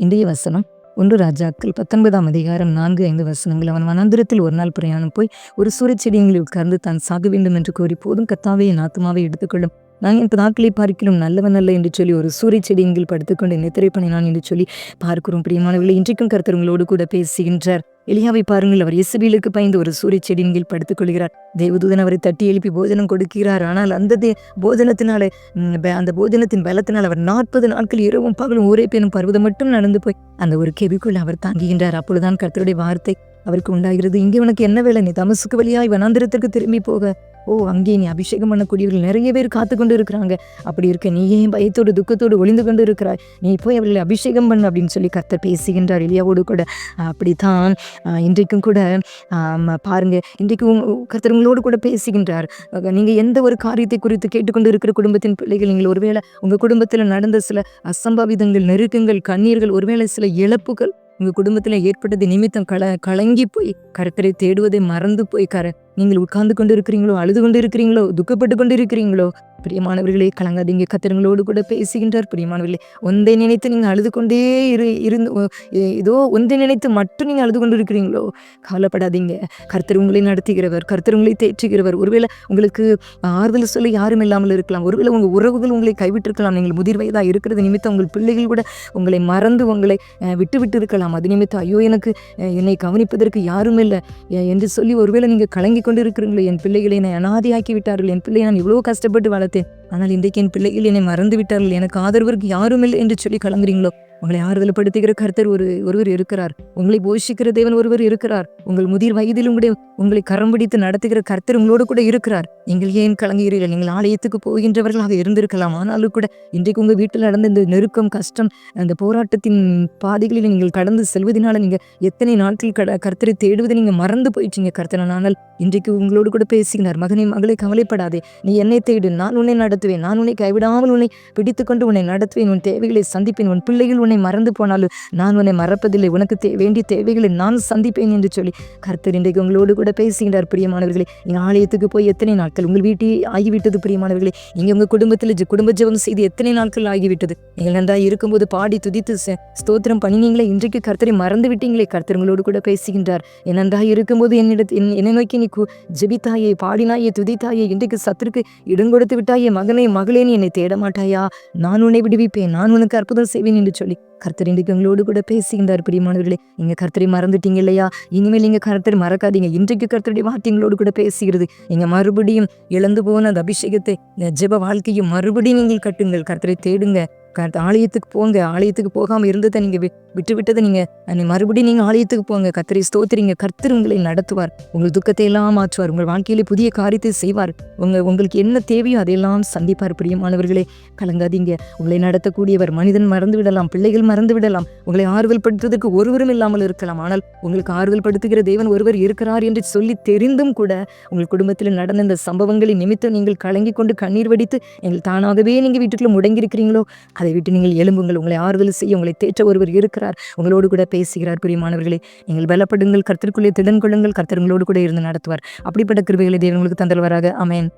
இன்றைய வசனம் ஒன்று ராஜாக்கள் பத்தொன்பதாம் அதிகாரம் நான்கு ஐந்து வசனங்கள். அவன் வனாந்திரத்தில் ஒரு நாள் பிரயாணம் போய் ஒரு சூரியச்செடியங்களில் உட்கார்ந்து தான் சாக வேண்டும் என்று கோரி போதும் கத்தாவே என் ஆத்மாவை எடுத்துக்கொள்ளும். நான் இந்த நாட்களை பார்க்கிறோம். நல்லவன் அல்ல என்று சொல்லி ஒரு சூரிய செடியங்கள் படுத்துக்கொண்டு நித்திரை பண்ணினான் என்று சொல்லி பார்க்கிறோம். பிரியமானவர்களை இன்றைக்கும் கருத்தருங்களோடு கூட பேசுகின்றார். எலியாவை பாருங்கள் அவர் இசபீலுக்கு பயந்து ஒரு சூரிய செடியின் படுத்துக்கொள்கிறார் படுத்துக் கொள்கிறார். தேவதூதன் அவரை தட்டி எழுப்பி போஜனம் கொடுக்கிறார். ஆனால் அந்த தே- போஜனத்தினால அந்த போஜனத்தின் பலத்தினால் அவர் நாற்பது நாட்கள் இரவும் பகலும் ஒரே பெரும் பருவதம் மட்டும் நடந்து போய் அந்த ஒரு கெவிக்குள் அவர் தாங்குகின்றார். அப்பொழுதுதான் கர்த்தருடைய வார்த்தை அவருக்கு உண்டாகிறது. இங்கே உனக்கு என்ன வேலை? நீ தமசுக்கு வழியாய் வனாந்திரத்திற்கு திரும்பி போக. ஓ அங்கே நீ அபிஷேகம் பண்ணக்கூடியவர்கள் நிறைய பேர் காத்து கொண்டு இருக்கிறாங்க அப்படி இருக்க நீ ஏன் பயத்தோடு துக்கத்தோடு ஒளிந்து கொண்டு இருக்கிறாய் நீ போய் அவர்களை அபிஷேகம் பண்ணு அப்படின்னு சொல்லி கர்த்தர் பேசுகின்றார் எலியாவோடு கூட. அப்படித்தான் இன்றைக்கும் கூட பாருங்க இன்றைக்கு கர்த்தர் உங்களோடு கூட பேசுகின்றார். நீங்கள் எந்த ஒரு காரியத்தை குறித்து கேட்டுக்கொண்டு இருக்கிற குடும்பத்தின் பிள்ளைகள் நீங்கள் ஒருவேளை உங்கள் குடும்பத்தில் நடந்த சில அசம்பாவிதங்கள் நெருக்கங்கள் கண்ணீர்கள் ஒருவேளை சில இழப்புகள் உங்கள் குடும்பத்தில் ஏற்பட்டது நிமித்தம் கல கலங்கி போய் கருத்தரை தேடுவதை மறந்து போய் கர நீங்கள் உட்கார்ந்து கொண்டு இருக்கிறீங்களோ அழுது கொண்டு இருக்கிறீங்களோ துக்கப்பட்டு கொண்டு இருக்கிறீங்களோ பிரியமானவர்களே கலங்காதீங்க. கத்திரங்களோடு கூட பேசுகின்றார். பிரியமானவர்களே ஒன்றை நினைத்து நீங்கள் அழுது கொண்டே இரு இருந்து ஏதோ ஒன்றை நினைத்து மட்டும் நீங்கள் அழுது கொண்டு இருக்கிறீங்களோ கவலைப்படாதீங்க. கர்த்தர் உங்களை நடத்துகிறவர் கர்த்தர் உங்களை தேற்றுகிறவர். ஒருவேளை உங்களுக்கு ஆறுதல் சொல்ல யாரும் இல்லாமல் இருக்கலாம். ஒருவேளை உங்கள் உறவுகள் உங்களை கைவிட்டிருக்கலாம். நீங்கள் முதிர் வயதாக இருக்கிறது நிமித்தம் உங்கள் பிள்ளைகள் கூட உங்களை மறந்து உங்களை அஹ், விட்டு விட்டு இருக்கலாம். அது நிமித்தம் ஐயோ எனக்கு என்னை கவனிப்பதற்கு யாரும் இல்லை. என்று சொல்லி ஒருவேளை நீங்கள் கலங்கி கொண்டு இருக்கிறீங்களோ என் பிள்ளைகளை என்னை அனாதையாக்கி விட்டார்கள். என் பிள்ளை நான் இவ்வளோ கஷ்டப்பட்டு பார்த்தேன் ஆனால் இன்றைக்கு என் பிள்ளைகள் என்னை மறந்து விட்டார்கள். எனக்கு ஆதரவிற்கு யாரும் இல்லை என்று சொல்லி கலங்குறீங்களோ? உங்களை ஆறுதல்படுத்துகிற கர்த்தர் ஒரு ஒருவர் இருக்கிறார். உங்களை போஷிக்கிற தேவன் ஒருவர் இருக்கிறார். உங்கள் முதிர் வயதில் உங்களுடைய உங்களை கரம் பிடித்து நடத்துகிற கர்த்தர் உங்களோடு கூட இருக்கிறார். நீங்கள் ஏன் கலங்குகிறீர்கள்? நீங்கள் ஆலயத்துக்கு போகின்றவர்களாக இருந்திருக்கலாம். ஆனாலும் கூட இன்றைக்கு உங்கள் வீட்டில் நடந்த இந்த நெருக்கம் கஷ்டம் அந்த போராட்டத்தின் பாதைகளில் நீங்கள் கடந்து செல்வதனால நீங்கள் எத்தனை நாட்கள் கட கர்த்தரை தேடுவதை நீங்கள் மறந்து போயிட்டீங்க கர்த்தனன் ஆனால் இன்றைக்கு உங்களோடு கூட பேசுகிறார் மகனே மகளை கவலைப்படாதே. நீ என்னை தேடு நான் உன்னை நடத்துவேன். நான் உன்னை கைவிடாமல் உன்னை பிடித்துக்கொண்டு உன்னை நடத்துவேன். உன் தேவைகளை சந்திப்பேன். உன் பிள்ளைகள் உன்னை மறந்து போனாலும் நான் உன்னை மறப்பதில்லை. உனக்கு தே வேண்டிய தேவைகளை நான் சந்திப்பேன் என்று சொல்லி கர்த்தர் இன்றைக்கு உங்களோடு கூட பேசுகின்றார் பிரியமானவர்களே. எங்கள் ஆலயத்துக்கு போய் எத்தனை நாட்கள் உங்கள் வீட்டில் ஆகிவிட்டது பிரியமானவர்களே. நீங்கள் உங்கள் குடும்பத்தில் ஜெ- குடும்ப ஜெபம் செய்து எத்தனை நாட்கள் ஆகிவிட்டது? நீங்கள் நன்றாக இருக்கும்போது பாடி துதித்து ஸ்தோத்திரம் பண்ணினீங்களே இன்றைக்கு கர்த்தரை மறந்து விட்டீங்களே கர்த்தர் உங்களோடு கூட பேசுகின்றார். என் நன்றாக இருக்கும்போது என்னிடத்து என்- என்னை நோக்கி நீ கு- ஜெபித்தாயே பாடினாயே துதித்தாயே இன்றைக்கு சத்திற்கு இடம் கொடுத்து விட்டாயே மகனே மகளே நீ என்னை தேட மாட்டாயா நான் உன்னை விடுவிப்பேன் நான் உனக்கு அற்புதம் செய்வேன் என்று சொல்லி. கர்த்தர் இன்றைக்கு உங்களோடு கூட பேசுகின்றார் பிரியமானவர்களே. நீங்க கர்த்தரை மறந்துட்டீங்க இல்லையா? இனிமேல் நீங்க கர்த்தர் மறக்காதீங்க. இன்றைக்கு கர்த்தருடைய வார்த்தைகளோடு கூட பேசுகிறது. நீங்க மறுபடியும் இழந்து போன அந்த அபிஷேகத்தை இந்த ஜெப வாழ்க்கையும் மறுபடியும் நீங்கள் கட்டுங்கள். கர்த்தரை தேடுங்க. ஆலயத்துக்கு போங்க. ஆலயத்துக்கு போகாமல் இருந்ததை நீங்கள் விட்டு விட்டதை நீங்கள் மறுபடியும் நீங்கள் ஆலயத்துக்கு போங்க. கர்த்தரை ஸ்தோத்திரிங்க. கர்த்தர் உங்களை நடத்துவார். உங்கள் துக்கத்தை எல்லாம் மாற்றுவார். உங்கள் வாழ்க்கையிலே புதிய காரியத்தை செய்வார். உங்கள் உங்களுக்கு என்ன தேவையோ அதையெல்லாம் சந்திப்பார். பிரியமானவர்களே கலங்காதீங்க. உங்களை நடத்தக்கூடியவர் மனிதன் மறந்து விடலாம் பிள்ளைகள் மறந்து விடலாம் உங்களை ஆறுதல் படுத்துவதற்கு ஒருவரும் இல்லாமல் இருக்கலாம். ஆனால் உங்களுக்கு ஆறுதல் படுத்துகிற தேவன் ஒருவர் இருக்கிறார் என்று சொல்லி தெரிந்தும் கூட உங்கள் குடும்பத்தில் நடந்த இந்த சம்பவங்களின் நிமித்தம் நீங்கள் கலங்கி கொண்டு கண்ணீர் வடித்து எங்கள் தானாகவே நீங்கள் வீட்டுக்குள்ள முடங்கியிருக்கிறீங்களோ அதை விட்டு நீங்கள் எழும்புங்கள். உங்களை ஆறுதல் செய்ய உங்களை தேற்ற ஒருவர் இருக்கிறார். உங்களோடு கூட பேசுகிறார். பிரியமானவர்களே நீங்கள் பலப்படுங்கள். கர்த்தருக்குள்ளே திடன் கொள்ளுங்கள் கர்த்தர் கூட இருந்து நடத்துவார். அப்படிப்பட்ட கிருபைகளை தேவங்களுக்கு தந்தல்வராக அமேன்